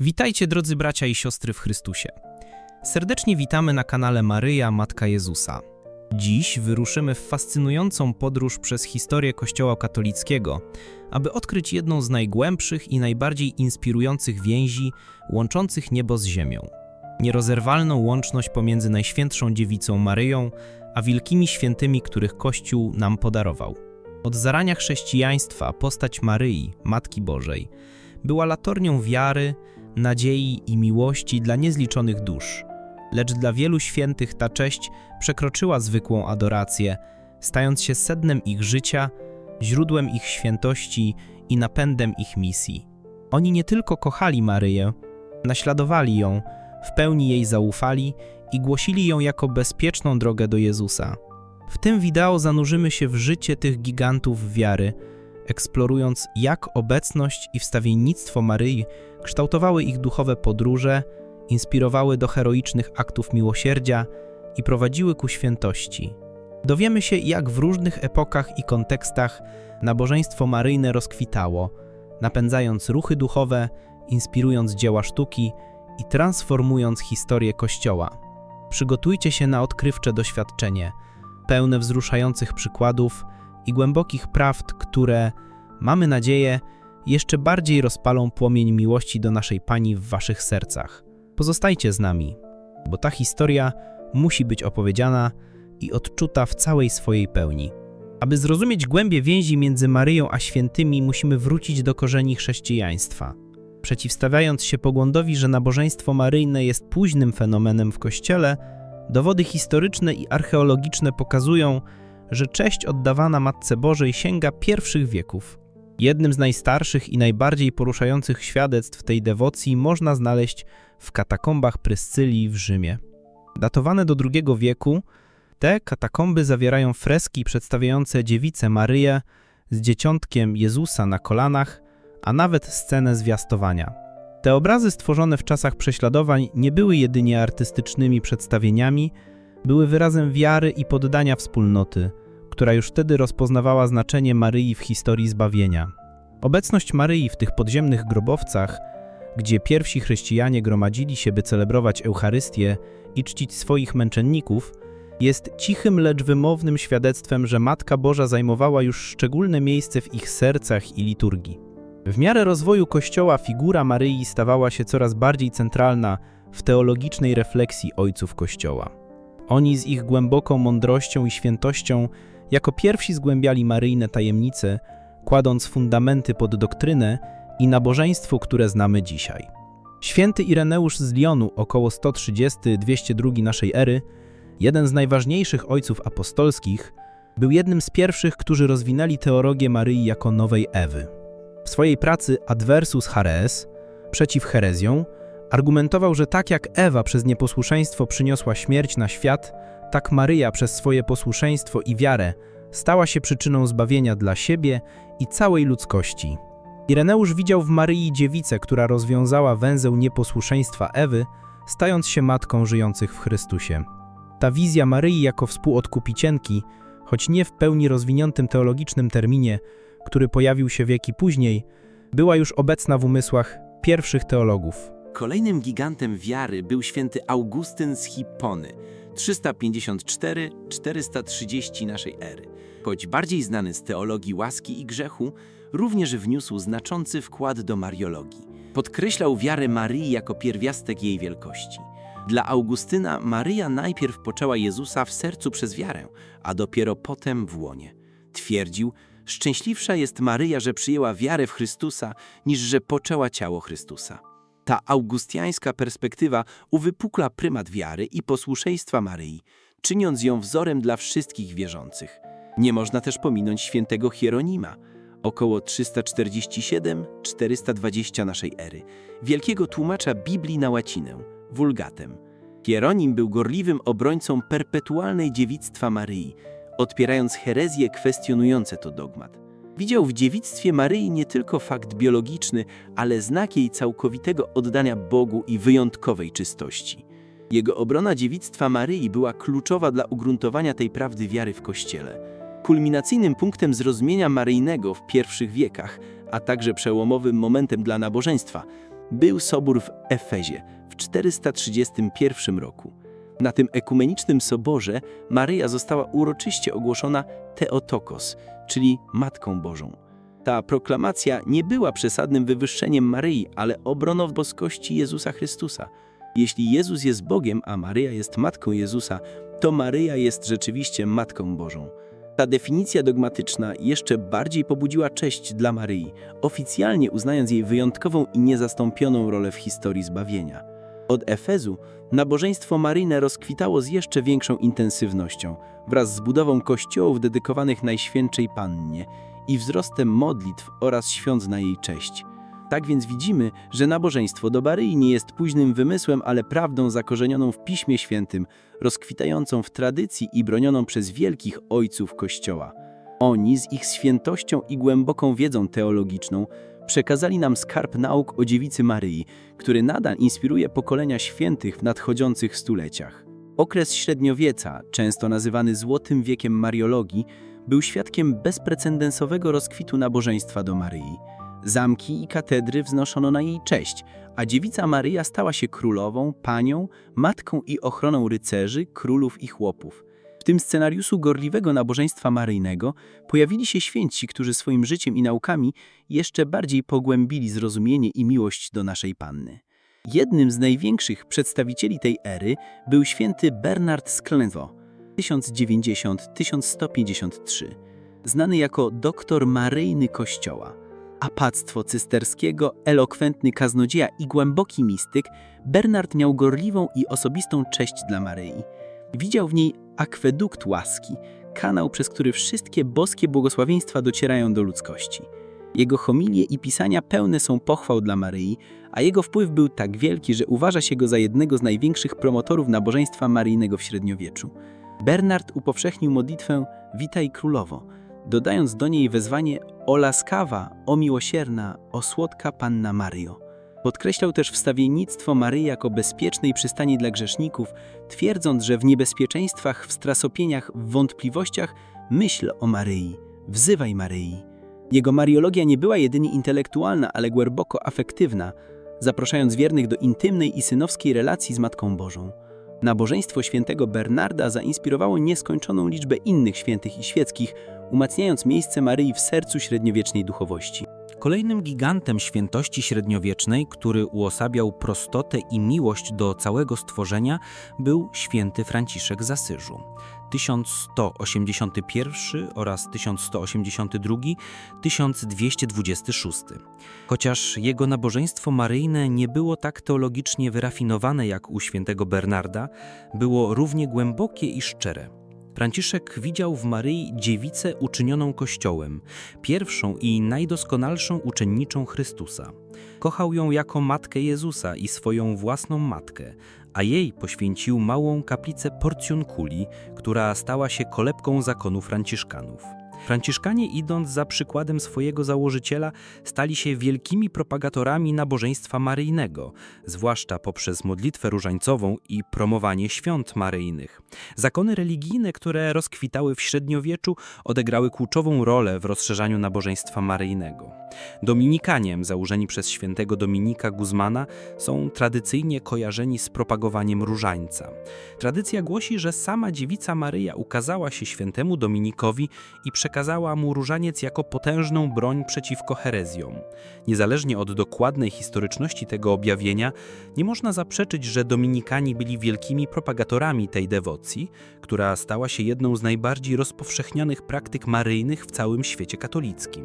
Witajcie drodzy bracia i siostry w Chrystusie. Serdecznie witamy na kanale Maryja, Matka Jezusa. Dziś wyruszymy w fascynującą podróż przez historię Kościoła katolickiego, aby odkryć jedną z najgłębszych i najbardziej inspirujących więzi łączących niebo z ziemią. Nierozerwalną łączność pomiędzy Najświętszą Dziewicą Maryją, a wielkimi świętymi, których Kościół nam podarował. Od zarania chrześcijaństwa postać Maryi, Matki Bożej, była latornią wiary, nadziei i miłości dla niezliczonych dusz. Lecz dla wielu świętych ta cześć przekroczyła zwykłą adorację, stając się sednem ich życia, źródłem ich świętości i napędem ich misji. Oni nie tylko kochali Maryję, naśladowali ją, w pełni jej zaufali i głosili ją jako bezpieczną drogę do Jezusa. W tym wideo zanurzymy się w życie tych gigantów wiary, eksplorując jak obecność i wstawiennictwo Maryi kształtowały ich duchowe podróże, inspirowały do heroicznych aktów miłosierdzia i prowadziły ku świętości. Dowiemy się, jak w różnych epokach i kontekstach nabożeństwo maryjne rozkwitało, napędzając ruchy duchowe, inspirując dzieła sztuki i transformując historię Kościoła. Przygotujcie się na odkrywcze doświadczenie, pełne wzruszających przykładów i głębokich prawd, które, mamy nadzieję, jeszcze bardziej rozpalą płomień miłości do naszej Pani w waszych sercach. Pozostajcie z nami, bo ta historia musi być opowiedziana i odczuta w całej swojej pełni. Aby zrozumieć głębie więzi między Maryją a świętymi, musimy wrócić do korzeni chrześcijaństwa. Przeciwstawiając się poglądowi, że nabożeństwo maryjne jest późnym fenomenem w Kościele, dowody historyczne i archeologiczne pokazują, że cześć oddawana Matce Bożej sięga pierwszych wieków. Jednym z najstarszych i najbardziej poruszających świadectw tej dewocji można znaleźć w katakombach Pryscylii w Rzymie. Datowane do II wieku, te katakomby zawierają freski przedstawiające dziewicę Maryję z dzieciątkiem Jezusa na kolanach, a nawet scenę zwiastowania. Te obrazy stworzone w czasach prześladowań nie były jedynie artystycznymi przedstawieniami, były wyrazem wiary i poddania wspólnoty, która już wtedy rozpoznawała znaczenie Maryi w historii zbawienia. Obecność Maryi w tych podziemnych grobowcach, gdzie pierwsi chrześcijanie gromadzili się, by celebrować Eucharystię i czcić swoich męczenników, jest cichym, lecz wymownym świadectwem, że Matka Boża zajmowała już szczególne miejsce w ich sercach i liturgii. W miarę rozwoju Kościoła figura Maryi stawała się coraz bardziej centralna w teologicznej refleksji ojców Kościoła. Oni z ich głęboką mądrością i świętością jako pierwsi zgłębiali maryjne tajemnice, kładąc fundamenty pod doktrynę i nabożeństwo, które znamy dzisiaj. Święty Ireneusz z Lyonu, około 130-202 naszej ery, jeden z najważniejszych ojców apostolskich, był jednym z pierwszych, którzy rozwinęli teologię Maryi jako nowej Ewy. W swojej pracy Adversus Heres, przeciw herezjom, argumentował, że tak jak Ewa przez nieposłuszeństwo przyniosła śmierć na świat, tak Maryja przez swoje posłuszeństwo i wiarę stała się przyczyną zbawienia dla siebie i całej ludzkości. Ireneusz widział w Maryi dziewicę, która rozwiązała węzeł nieposłuszeństwa Ewy, stając się matką żyjących w Chrystusie. Ta wizja Maryi jako współodkupicienki, choć nie w pełni rozwiniętym teologicznym terminie, który pojawił się wieki później, była już obecna w umysłach pierwszych teologów. Kolejnym gigantem wiary był święty Augustyn z Hippony 354-430 naszej ery. Choć bardziej znany z teologii łaski i grzechu, również wniósł znaczący wkład do mariologii. Podkreślał wiarę Maryi jako pierwiastek jej wielkości. Dla Augustyna Maryja najpierw poczęła Jezusa w sercu przez wiarę, a dopiero potem w łonie. Twierdził, szczęśliwsza jest Maryja, że przyjęła wiarę w Chrystusa, niż że poczęła ciało Chrystusa. Ta augustiańska perspektywa uwypukla prymat wiary i posłuszeństwa Maryi, czyniąc ją wzorem dla wszystkich wierzących. Nie można też pominąć świętego Hieronima, około 347-420 naszej ery, wielkiego tłumacza Biblii na łacinę, wulgatem. Hieronim był gorliwym obrońcą perpetualnej dziewictwa Maryi, odpierając herezje kwestionujące to dogmat. Widział w dziewictwie Maryi nie tylko fakt biologiczny, ale znak jej całkowitego oddania Bogu i wyjątkowej czystości. Jego obrona dziewictwa Maryi była kluczowa dla ugruntowania tej prawdy wiary w Kościele. Kulminacyjnym punktem zrozumienia maryjnego w pierwszych wiekach, a także przełomowym momentem dla nabożeństwa, był sobór w Efezie w 431 roku. Na tym ekumenicznym soborze Maryja została uroczyście ogłoszona Theotokos, czyli Matką Bożą. Ta proklamacja nie była przesadnym wywyższeniem Maryi, ale obroną boskości Jezusa Chrystusa. Jeśli Jezus jest Bogiem, a Maryja jest Matką Jezusa, to Maryja jest rzeczywiście Matką Bożą. Ta definicja dogmatyczna jeszcze bardziej pobudziła cześć dla Maryi, oficjalnie uznając jej wyjątkową i niezastąpioną rolę w historii zbawienia. Od Efezu nabożeństwo maryjne rozkwitało z jeszcze większą intensywnością, wraz z budową kościołów dedykowanych Najświętszej Pannie i wzrostem modlitw oraz świąt na jej cześć. Tak więc widzimy, że nabożeństwo do Maryi nie jest późnym wymysłem, ale prawdą zakorzenioną w Piśmie Świętym, rozkwitającą w tradycji i bronioną przez wielkich ojców Kościoła. Oni z ich świętością i głęboką wiedzą teologiczną przekazali nam skarb nauk o dziewicy Maryi, który nadal inspiruje pokolenia świętych w nadchodzących stuleciach. Okres średniowieca, często nazywany Złotym Wiekiem Mariologii, był świadkiem bezprecedensowego rozkwitu nabożeństwa do Maryi. Zamki i katedry wznoszono na jej cześć, a dziewica Maryja stała się królową, panią, matką i ochroną rycerzy, królów i chłopów. Tym scenariuszu gorliwego nabożeństwa maryjnego pojawili się święci, którzy swoim życiem i naukami jeszcze bardziej pogłębili zrozumienie i miłość do naszej Panny. Jednym z największych przedstawicieli tej ery był święty Bernard z Clairvaux 1090-1153, znany jako doktor maryjny Kościoła. Apactwo cysterskiego, elokwentny kaznodzieja i głęboki mistyk, Bernard miał gorliwą i osobistą cześć dla Maryi. Widział w niej akwedukt łaski, kanał, przez który wszystkie boskie błogosławieństwa docierają do ludzkości. Jego homilie i pisania pełne są pochwał dla Maryi, a jego wpływ był tak wielki, że uważa się go za jednego z największych promotorów nabożeństwa maryjnego w średniowieczu. Bernard upowszechnił modlitwę Witaj Królowo, dodając do niej wezwanie O łaskawa, o miłosierna, o słodka Panna Maryjo. Podkreślał też wstawiennictwo Maryi jako bezpiecznej przystani dla grzeszników, twierdząc, że w niebezpieczeństwach, w strasopieniach, w wątpliwościach myśl o Maryi, wzywaj Maryi. Jego mariologia nie była jedynie intelektualna, ale głęboko afektywna, zapraszając wiernych do intymnej i synowskiej relacji z Matką Bożą. Nabożeństwo świętego Bernarda zainspirowało nieskończoną liczbę innych świętych i świeckich, umacniając miejsce Maryi w sercu średniowiecznej duchowości. Kolejnym gigantem świętości średniowiecznej, który uosabiał prostotę i miłość do całego stworzenia, był święty Franciszek z Asyżu. 1181 oraz 1182, 1226. Chociaż jego nabożeństwo maryjne nie było tak teologicznie wyrafinowane jak u świętego Bernarda, było równie głębokie i szczere. Franciszek widział w Maryi dziewicę uczynioną Kościołem, pierwszą i najdoskonalszą uczenniczą Chrystusa. Kochał ją jako matkę Jezusa i swoją własną matkę, a jej poświęcił małą kaplicę Porcjunkuli, która stała się kolebką zakonu franciszkanów. Franciszkanie, idąc za przykładem swojego założyciela, stali się wielkimi propagatorami nabożeństwa maryjnego, zwłaszcza poprzez modlitwę różańcową i promowanie świąt maryjnych. Zakony religijne, które rozkwitały w średniowieczu, odegrały kluczową rolę w rozszerzaniu nabożeństwa maryjnego. Dominikaniem, założeni przez świętego Dominika Guzmana, są tradycyjnie kojarzeni z propagowaniem różańca. Tradycja głosi, że sama dziewica Maryja ukazała się świętemu Dominikowi i przekazała mu różaniec jako potężną broń przeciwko herezjom. Niezależnie od dokładnej historyczności tego objawienia, nie można zaprzeczyć, że Dominikani byli wielkimi propagatorami tej dewocji, która stała się jedną z najbardziej rozpowszechnionych praktyk maryjnych w całym świecie katolickim.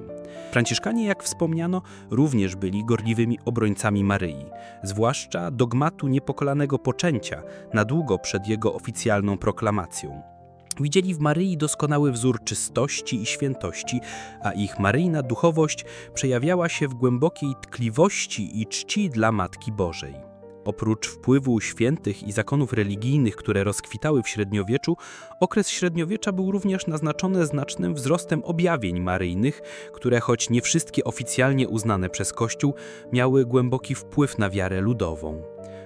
Franciszkanie, jak wspomniano, również byli gorliwymi obrońcami Maryi, zwłaszcza dogmatu niepokolanego poczęcia na długo przed jego oficjalną proklamacją. Widzieli w Maryi doskonały wzór czystości i świętości, a ich maryjna duchowość przejawiała się w głębokiej tkliwości i czci dla Matki Bożej. Oprócz wpływu świętych i zakonów religijnych, które rozkwitały w średniowieczu, okres średniowiecza był również naznaczony znacznym wzrostem objawień maryjnych, które, choć nie wszystkie oficjalnie uznane przez Kościół, miały głęboki wpływ na wiarę ludową.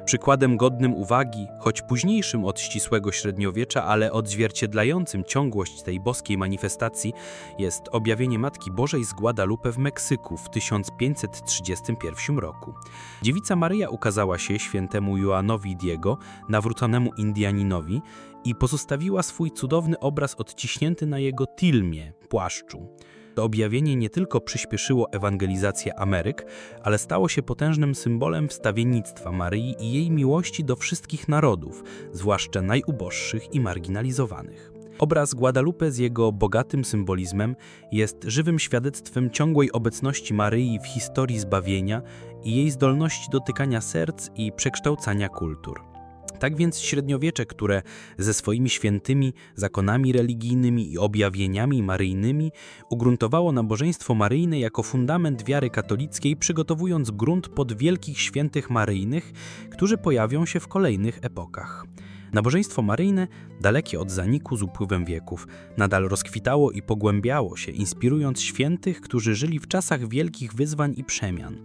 Przykładem godnym uwagi, choć późniejszym od ścisłego średniowiecza, ale odzwierciedlającym ciągłość tej boskiej manifestacji, jest objawienie Matki Bożej z Guadalupe w Meksyku w 1531 roku. Dziewica Maryja ukazała się świętemu Joanowi Diego, nawróconemu Indianinowi, i pozostawiła swój cudowny obraz odciśnięty na jego tilmie, płaszczu. To objawienie nie tylko przyspieszyło ewangelizację Ameryk, ale stało się potężnym symbolem wstawiennictwa Maryi i jej miłości do wszystkich narodów, zwłaszcza najuboższych i marginalizowanych. Obraz Guadalupe z jego bogatym symbolizmem jest żywym świadectwem ciągłej obecności Maryi w historii zbawienia i jej zdolności dotykania serc i przekształcania kultur. Tak więc średniowiecze, które ze swoimi świętymi zakonami religijnymi i objawieniami maryjnymi ugruntowało nabożeństwo maryjne jako fundament wiary katolickiej, przygotowując grunt pod wielkich świętych maryjnych, którzy pojawią się w kolejnych epokach. Nabożeństwo maryjne, dalekie od zaniku z upływem wieków, nadal rozkwitało i pogłębiało się, inspirując świętych, którzy żyli w czasach wielkich wyzwań i przemian.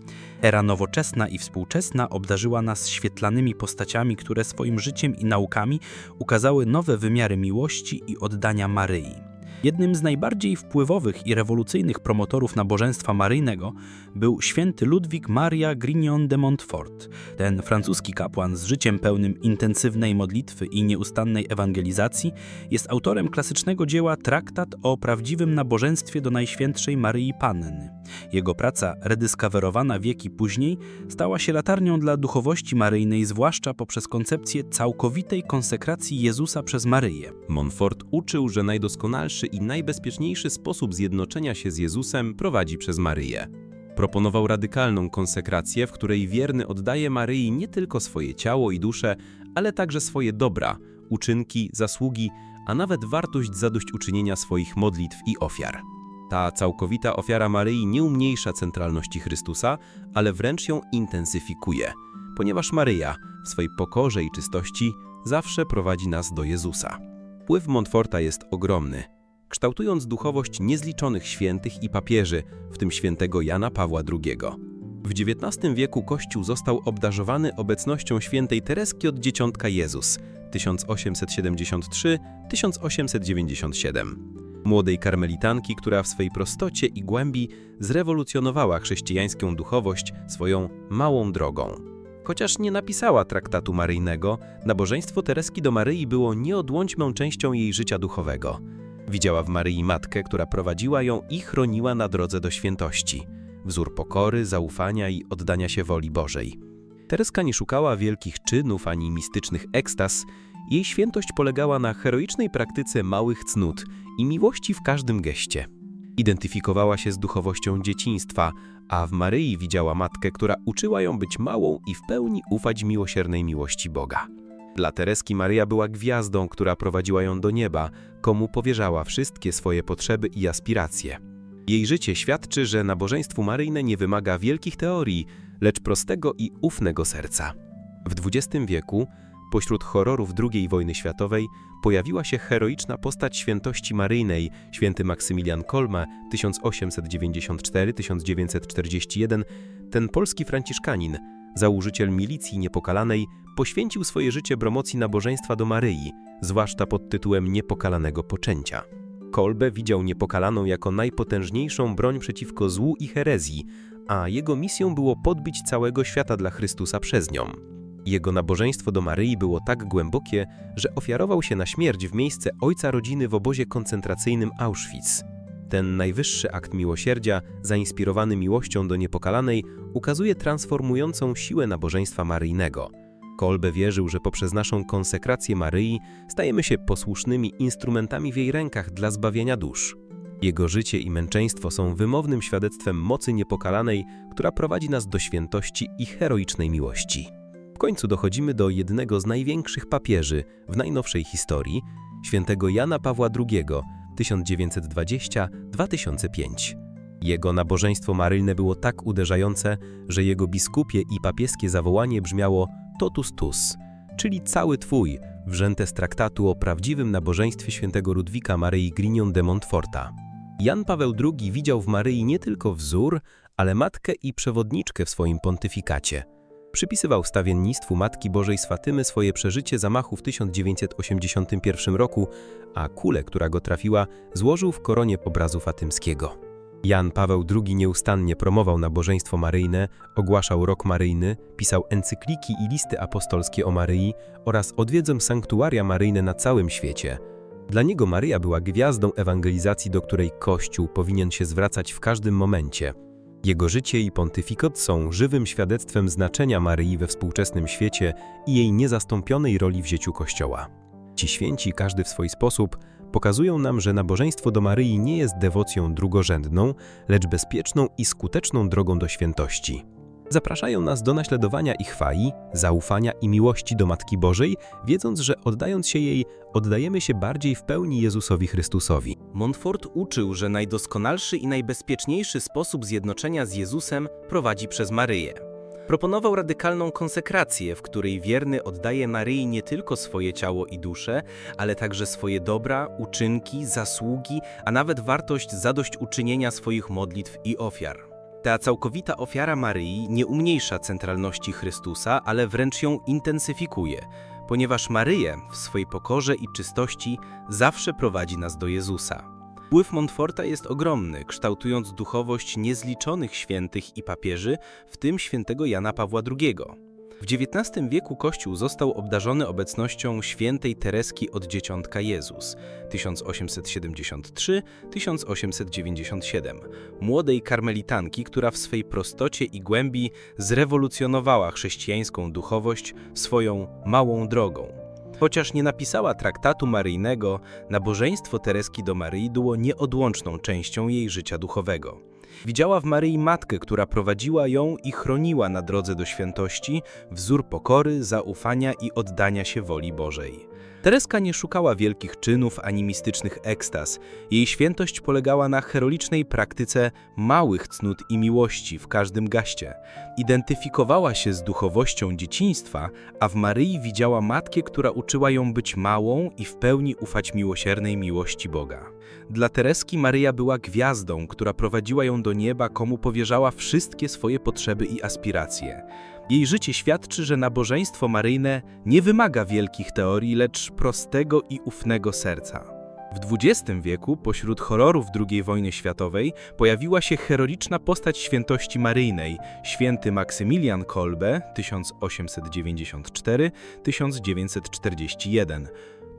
Era nowoczesna i współczesna obdarzyła nas świetlanymi postaciami, które swoim życiem i naukami ukazały nowe wymiary miłości i oddania Maryi. Jednym z najbardziej wpływowych i rewolucyjnych promotorów nabożeństwa maryjnego był święty Ludwik Maria Grignon de Montfort. Ten francuski kapłan z życiem pełnym intensywnej modlitwy i nieustannej ewangelizacji jest autorem klasycznego dzieła Traktat o prawdziwym nabożeństwie do Najświętszej Maryi Panny. Jego praca, redyskawerowana wieki później, stała się latarnią dla duchowości maryjnej, zwłaszcza poprzez koncepcję całkowitej konsekracji Jezusa przez Maryję. Montfort uczył, że najdoskonalszy i najbezpieczniejszy sposób zjednoczenia się z Jezusem prowadzi przez Maryję. Proponował radykalną konsekrację, w której wierny oddaje Maryi nie tylko swoje ciało i duszę, ale także swoje dobra, uczynki, zasługi, a nawet wartość zadośćuczynienia swoich modlitw i ofiar. Ta całkowita ofiara Maryi nie umniejsza centralności Chrystusa, ale wręcz ją intensyfikuje, ponieważ Maryja w swej pokorze i czystości zawsze prowadzi nas do Jezusa. Wpływ Montforta jest ogromny, kształtując duchowość niezliczonych świętych i papieży, w tym świętego Jana Pawła II. W XIX wieku Kościół został obdarzowany obecnością świętej Tereski od Dzieciątka Jezus 1873-1897. Młodej karmelitanki, która w swej prostocie i głębi zrewolucjonowała chrześcijańską duchowość swoją małą drogą. Chociaż nie napisała traktatu maryjnego, nabożeństwo Tereski do Maryi było nieodłączną częścią jej życia duchowego. Widziała w Maryi matkę, która prowadziła ją i chroniła na drodze do świętości. Wzór pokory, zaufania i oddania się woli Bożej. Tereska nie szukała wielkich czynów ani mistycznych ekstaz. Jej świętość polegała na heroicznej praktyce małych cnót i miłości w każdym geście. Identyfikowała się z duchowością dzieciństwa, a w Maryi widziała matkę, która uczyła ją być małą i w pełni ufać miłosiernej miłości Boga. Dla Tereski Maryja była gwiazdą, która prowadziła ją do nieba, komu powierzała wszystkie swoje potrzeby i aspiracje. Jej życie świadczy, że nabożeństwo maryjne nie wymaga wielkich teorii, lecz prostego i ufnego serca. W XX wieku, pośród horrorów II wojny światowej, pojawiła się heroiczna postać świętości maryjnej, święty Maksymilian Kolma 1894-1941, ten polski franciszkanin, założyciel milicji niepokalanej, poświęcił swoje życie promocji nabożeństwa do Maryi, zwłaszcza pod tytułem Niepokalanego Poczęcia. Kolbe widział niepokalaną jako najpotężniejszą broń przeciwko złu i herezji, a jego misją było podbić całego świata dla Chrystusa przez nią. Jego nabożeństwo do Maryi było tak głębokie, że ofiarował się na śmierć w miejsce ojca rodziny w obozie koncentracyjnym Auschwitz. Ten najwyższy akt miłosierdzia, zainspirowany miłością do niepokalanej, ukazuje transformującą siłę nabożeństwa maryjnego. Kolbe wierzył, że poprzez naszą konsekrację Maryi stajemy się posłusznymi instrumentami w jej rękach dla zbawienia dusz. Jego życie i męczeństwo są wymownym świadectwem mocy niepokalanej, która prowadzi nas do świętości i heroicznej miłości. W końcu dochodzimy do jednego z największych papieży w najnowszej historii, świętego Jana Pawła II 1920-2005. Jego nabożeństwo maryjne było tak uderzające, że jego biskupie i papieskie zawołanie brzmiało totus tus, czyli cały Twój, wrzęte z traktatu o prawdziwym nabożeństwie świętego Ludwika Maryi Grignon de Montforta. Jan Paweł II widział w Maryi nie tylko wzór, ale matkę i przewodniczkę w swoim pontyfikacie. Przypisywał stawiennictwu Matki Bożej z swoje przeżycie zamachu w 1981 roku, a kulę, która go trafiła, złożył w koronie obrazu fatymskiego. Jan Paweł II nieustannie promował nabożeństwo maryjne, ogłaszał rok maryjny, pisał encykliki i listy apostolskie o Maryi oraz odwiedzał sanktuaria maryjne na całym świecie. Dla niego Maryja była gwiazdą ewangelizacji, do której Kościół powinien się zwracać w każdym momencie. Jego życie i pontyfikat są żywym świadectwem znaczenia Maryi we współczesnym świecie i jej niezastąpionej roli w życiu Kościoła. Ci święci, każdy w swój sposób, pokazują nam, że nabożeństwo do Maryi nie jest dewocją drugorzędną, lecz bezpieczną i skuteczną drogą do świętości. Zapraszają nas do naśladowania ich chwali, zaufania i miłości do Matki Bożej, wiedząc, że oddając się jej, oddajemy się bardziej w pełni Jezusowi Chrystusowi. Montfort uczył, że najdoskonalszy i najbezpieczniejszy sposób zjednoczenia z Jezusem prowadzi przez Maryję. Proponował radykalną konsekrację, w której wierny oddaje Maryi nie tylko swoje ciało i duszę, ale także swoje dobra, uczynki, zasługi, a nawet wartość zadośćuczynienia swoich modlitw i ofiar. Ta całkowita ofiara Maryi nie umniejsza centralności Chrystusa, ale wręcz ją intensyfikuje, ponieważ Maryję w swojej pokorze i czystości zawsze prowadzi nas do Jezusa. Wpływ Montforta jest ogromny, kształtując duchowość niezliczonych świętych i papieży, w tym świętego Jana Pawła II. W XIX wieku Kościół został obdarzony obecnością świętej Tereski od Dzieciątka Jezus 1873-1897, młodej karmelitanki, która w swej prostocie i głębi zrewolucjonowała chrześcijańską duchowość swoją małą drogą. Chociaż nie napisała traktatu maryjnego, nabożeństwo Tereski do Maryi było nieodłączną częścią jej życia duchowego. Widziała w Maryi matkę, która prowadziła ją i chroniła na drodze do świętości, wzór pokory, zaufania i oddania się woli Bożej. Tereska nie szukała wielkich czynów ani mistycznych ekstaz. Jej świętość polegała na heroicznej praktyce małych cnót i miłości w każdym gaście. Identyfikowała się z duchowością dzieciństwa, a w Maryi widziała matkę, która uczyła ją być małą i w pełni ufać miłosiernej miłości Boga. Dla Tereski Maryja była gwiazdą, która prowadziła ją do nieba, komu powierzała wszystkie swoje potrzeby i aspiracje. Jej życie świadczy, że nabożeństwo maryjne nie wymaga wielkich teorii, lecz prostego i ufnego serca. W XX wieku, pośród horrorów II wojny światowej, pojawiła się heroiczna postać świętości maryjnej, święty Maksymilian Kolbe 1894-1941.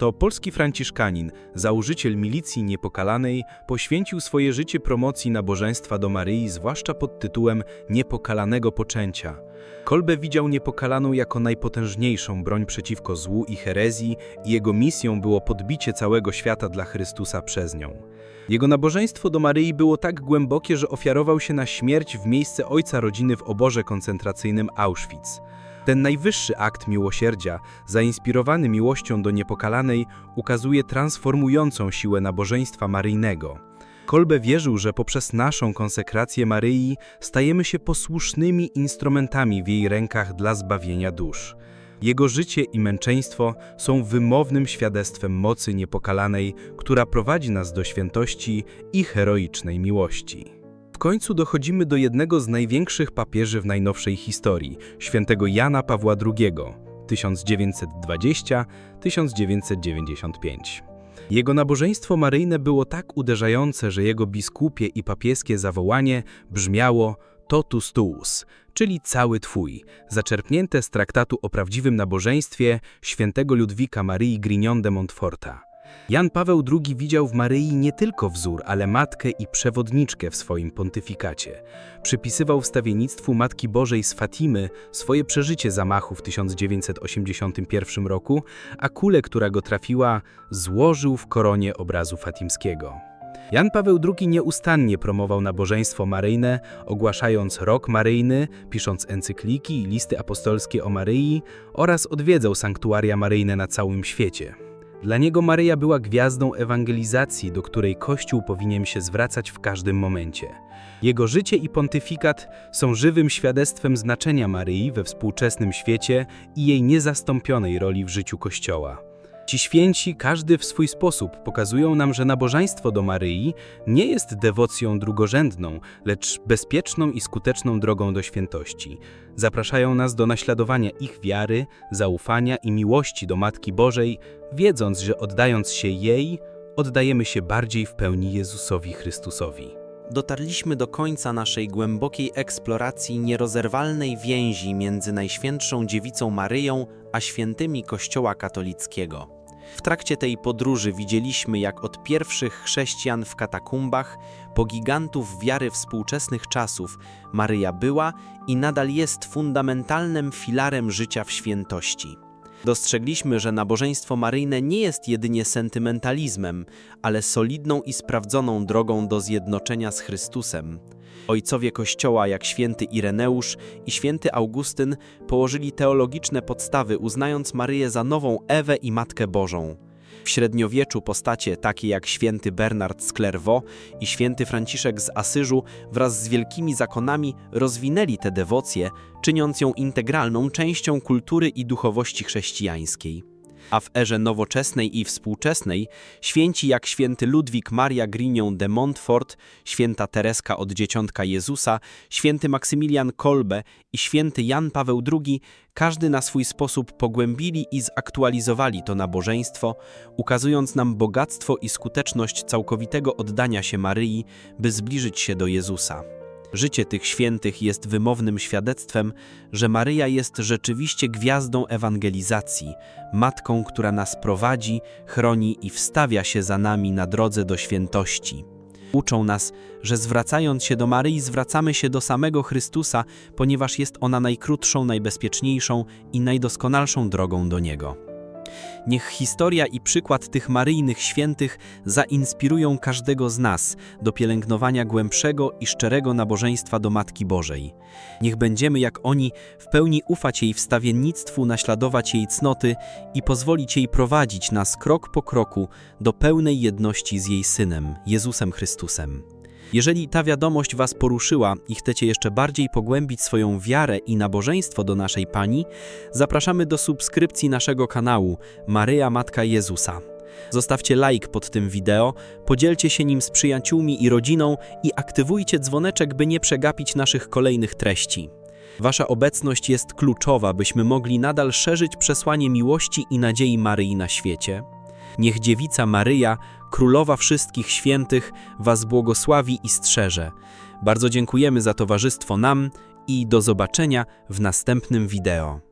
To polski franciszkanin, założyciel milicji niepokalanej, poświęcił swoje życie promocji nabożeństwa do Maryi, zwłaszcza pod tytułem Niepokalanego Poczęcia. Kolbe widział niepokalaną jako najpotężniejszą broń przeciwko złu i herezji i jego misją było podbicie całego świata dla Chrystusa przez nią. Jego nabożeństwo do Maryi było tak głębokie, że ofiarował się na śmierć w miejsce ojca rodziny w oborze koncentracyjnym Auschwitz. Ten najwyższy akt miłosierdzia, zainspirowany miłością do niepokalanej, ukazuje transformującą siłę nabożeństwa maryjnego. Kolbe wierzył, że poprzez naszą konsekrację Maryi stajemy się posłusznymi instrumentami w jej rękach dla zbawienia dusz. Jego życie i męczeństwo są wymownym świadectwem mocy niepokalanej, która prowadzi nas do świętości i heroicznej miłości. Końcu dochodzimy do jednego z największych papieży w najnowszej historii, świętego Jana Pawła II 1920-1995. Jego nabożeństwo maryjne było tak uderzające, że jego biskupie i papieskie zawołanie brzmiało totus tuus, czyli cały Twój, zaczerpnięte z traktatu o prawdziwym nabożeństwie świętego Ludwika Marii Grignon de Montforta. Jan Paweł II widział w Maryi nie tylko wzór, ale matkę i przewodniczkę w swoim pontyfikacie. Przypisywał wstawiennictwu Matki Bożej z Fatimy swoje przeżycie zamachu w 1981 roku, a kulę, która go trafiła, złożył w koronie obrazu fatimskiego. Jan Paweł II nieustannie promował nabożeństwo maryjne, ogłaszając rok maryjny, pisząc encykliki i listy apostolskie o Maryi oraz odwiedzał sanktuaria maryjne na całym świecie. Dla niego Maryja była gwiazdą ewangelizacji, do której Kościół powinien się zwracać w każdym momencie. Jego życie i pontyfikat są żywym świadectwem znaczenia Maryi we współczesnym świecie i jej niezastąpionej roli w życiu Kościoła. Ci święci, każdy w swój sposób, pokazują nam, że nabożeństwo do Maryi nie jest dewocją drugorzędną, lecz bezpieczną i skuteczną drogą do świętości. Zapraszają nas do naśladowania ich wiary, zaufania i miłości do Matki Bożej, wiedząc, że oddając się jej, oddajemy się bardziej w pełni Jezusowi Chrystusowi. Dotarliśmy do końca naszej głębokiej eksploracji nierozerwalnej więzi między Najświętszą Dziewicą Maryją a świętymi Kościoła katolickiego. W trakcie tej podróży widzieliśmy, jak od pierwszych chrześcijan w katakumbach po gigantów wiary współczesnych czasów Maryja była i nadal jest fundamentalnym filarem życia w świętości. Dostrzegliśmy, że nabożeństwo maryjne nie jest jedynie sentymentalizmem, ale solidną i sprawdzoną drogą do zjednoczenia z Chrystusem. Ojcowie Kościoła, jak święty Ireneusz i święty Augustyn, położyli teologiczne podstawy, uznając Maryję za nową Ewę i Matkę Bożą. W średniowieczu postacie takie jak święty Bernard z Clairvaux i święty Franciszek z Asyżu wraz z wielkimi zakonami rozwinęli tę dewocję, czyniąc ją integralną częścią kultury i duchowości chrześcijańskiej. A w erze nowoczesnej i współczesnej święci jak święty Ludwik Maria Grignon de Montfort, święta Tereska od Dzieciątka Jezusa, święty Maksymilian Kolbe i święty Jan Paweł II, każdy na swój sposób pogłębili i zaktualizowali to nabożeństwo, ukazując nam bogactwo i skuteczność całkowitego oddania się Maryi, by zbliżyć się do Jezusa. Życie tych świętych jest wymownym świadectwem, że Maryja jest rzeczywiście gwiazdą ewangelizacji, matką, która nas prowadzi, chroni i wstawia się za nami na drodze do świętości. Uczą nas, że zwracając się do Maryi, zwracamy się do samego Chrystusa, ponieważ jest ona najkrótszą, najbezpieczniejszą i najdoskonalszą drogą do Niego. Niech historia i przykład tych maryjnych świętych zainspirują każdego z nas do pielęgnowania głębszego i szczerego nabożeństwa do Matki Bożej. Niech będziemy jak oni w pełni ufać jej wstawiennictwu, naśladować jej cnoty i pozwolić jej prowadzić nas krok po kroku do pełnej jedności z jej Synem, Jezusem Chrystusem. Jeżeli ta wiadomość Was poruszyła i chcecie jeszcze bardziej pogłębić swoją wiarę i nabożeństwo do naszej Pani, zapraszamy do subskrypcji naszego kanału Maryja Matka Jezusa. Zostawcie like pod tym wideo, podzielcie się nim z przyjaciółmi i rodziną i aktywujcie dzwoneczek, by nie przegapić naszych kolejnych treści. Wasza obecność jest kluczowa, byśmy mogli nadal szerzyć przesłanie miłości i nadziei Maryi na świecie. Niech dziewica Maryja, królowa wszystkich świętych, Was błogosławi i strzeże. Bardzo dziękujemy za towarzystwo nam i do zobaczenia w następnym wideo.